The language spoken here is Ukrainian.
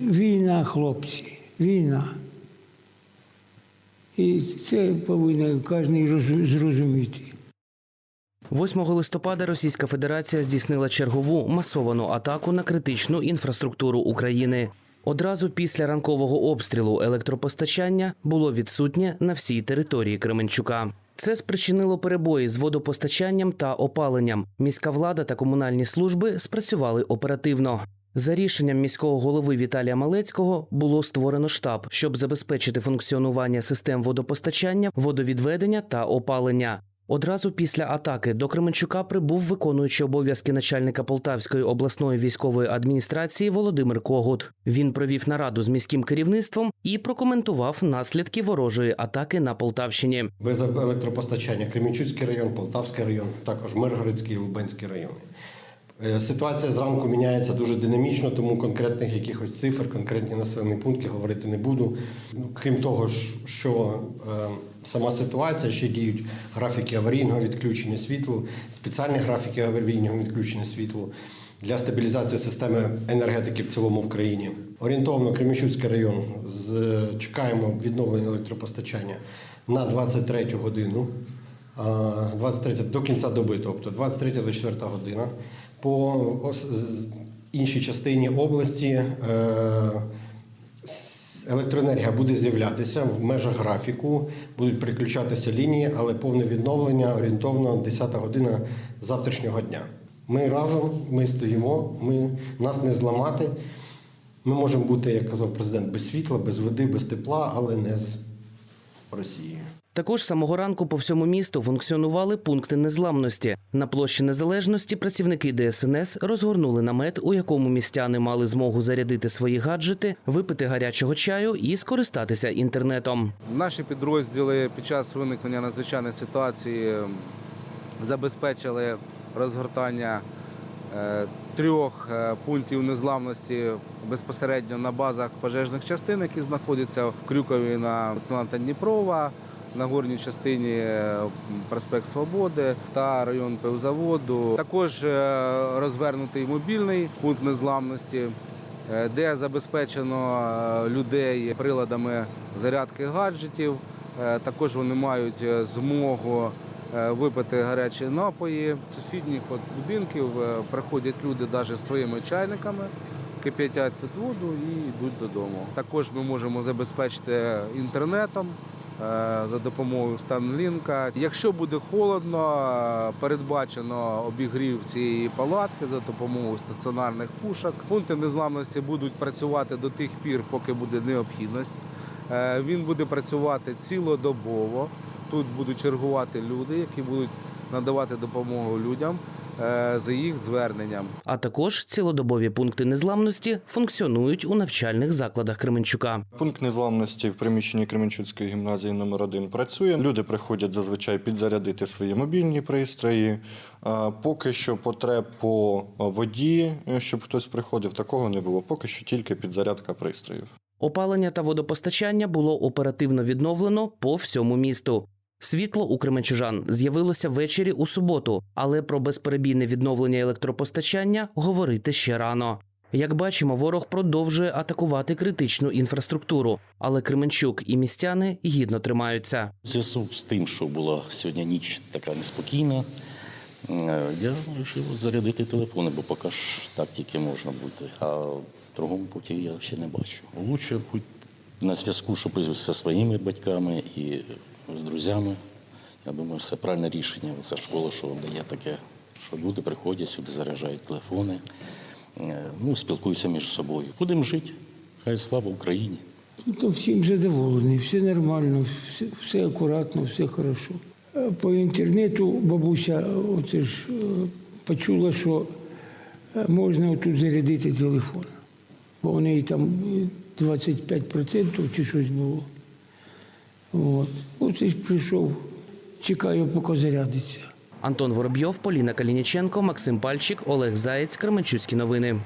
Війна, хлопці, війна. І це повинен кожен зрозуміти. 8 листопада Російська Федерація здійснила чергову масовану атаку на критичну інфраструктуру України. Одразу після ранкового обстрілу електропостачання було відсутнє на всій території Кременчука. Це спричинило перебої з водопостачанням та опаленням. Міська влада та комунальні служби спрацювали оперативно. За рішенням міського голови Віталія Малецького було створено штаб, щоб забезпечити функціонування систем водопостачання, водовідведення та опалення. Одразу після атаки до Кременчука прибув виконуючий обов'язки начальника Полтавської обласної військової адміністрації Володимир Когут. Він провів нараду з міським керівництвом і прокоментував наслідки ворожої атаки на Полтавщині. Без електропостачання Кремінчуцький район, Полтавський район, також Миргородський і Лубенський райони. Е, Ситуація зранку міняється дуже динамічно, тому конкретних якихось цифр, конкретні населені пункти говорити не буду. Ну, Крім того, що е, сама ситуація ще діють графіки аварійного відключення світлу, спеціальні графіки аварійного відключення світлу для стабілізації системи енергетики в цілому в країні. Орієнтовно Кремінчуцький район чекаємо відновлення електропостачання на 23 годину. А, 23 до кінця доби, тобто 23 до 4 година. По іншій частині області е, електроенергія буде з'являтися в межах графіку, будуть переключатися лінії, але повне відновлення орієнтовно 10 година завтрашнього дня. Ми разом, ми стоїмо, ми, нас не зламати. Ми можемо бути, як казав президент, без світла, без води, без тепла, але не з Росією. Також з самого ранку по всьому місту функціонували пункти незламності. На площі незалежності працівники ДСНС розгорнули намет, у якому містяни мали змогу зарядити свої гаджети, випити гарячого чаю і скористатися інтернетом. Наші підрозділи під час виникнення надзвичайної ситуації забезпечили розгортання е, трьох е, пунктів незламності безпосередньо на базах пожежних частин, які знаходяться в Крюкові на лейтенанта Дніпрова, на горній частині е, проспект Свободи та район пивзаводу. Також е, розвернутий мобільний пункт незламності де забезпечено людей приладами зарядки гаджетів. Також вони мають змогу випити гарячі напої. Сусідніх от будинків е, приходять люди навіть з своїми чайниками, кип'ятять тут воду і йдуть додому. Також ми можемо забезпечити інтернетом. е, За допомогою Станлінка. Якщо буде холодно, е, передбачено обігрів цієї палатки за допомогою стаціонарних пушок. Пункти незламності будуть працювати до тих пір, поки буде необхідність. Е, Він буде працювати цілодобово. Тут будуть чергувати люди, які будуть надавати допомогу людям е, за їх зверненням. А також цілодобові пункти незламності функціонують у навчальних закладах Кременчука. Пункт незламності в приміщенні Кременчуцької гімназії номер 1 працює. Люди приходять зазвичай підзарядити свої мобільні пристрої. Поки що потреб по воді, е, щоб хтось приходив, такого не було. Поки що тільки підзарядка пристроїв. Опалення та водопостачання було оперативно відновлено по всьому місту. Світло у кременчужан з'явилося ввечері у суботу, але про безперебійне відновлення електропостачання говорити ще рано. Як бачимо, ворог продовжує атакувати критичну інфраструктуру, але Кременчук і містяни гідно тримаються. У зв'язку з тим, що була сьогодні ніч така неспокійна, е, я вирішив зарядити телефони, бо поки ж так тільки можна бути. А в другому путі я ще не бачу. Лучше бути на зв'язку, щоб зі своїми батьками і з друзями. Я думаю, це правильне рішення. Це школа, що дає таке, що люди приходять сюди, заряджають телефони, е, ну, спілкуються між собою. Будемо жити. Хай слава Україні. Ну, всім задоволені, все нормально, все, все акуратно, все хорошо. Е, По інтернету бабуся оце ж е, почула, що можна тут зарядити телефон. Бо у неї там е, 25% чи щось було. От. Оце ж прийшов, чекаю, поки зарядиться. Антон Воробйов, Поліна Калініченко, Максим Пальчик, Олег Заєць, Кременчуцькі новини.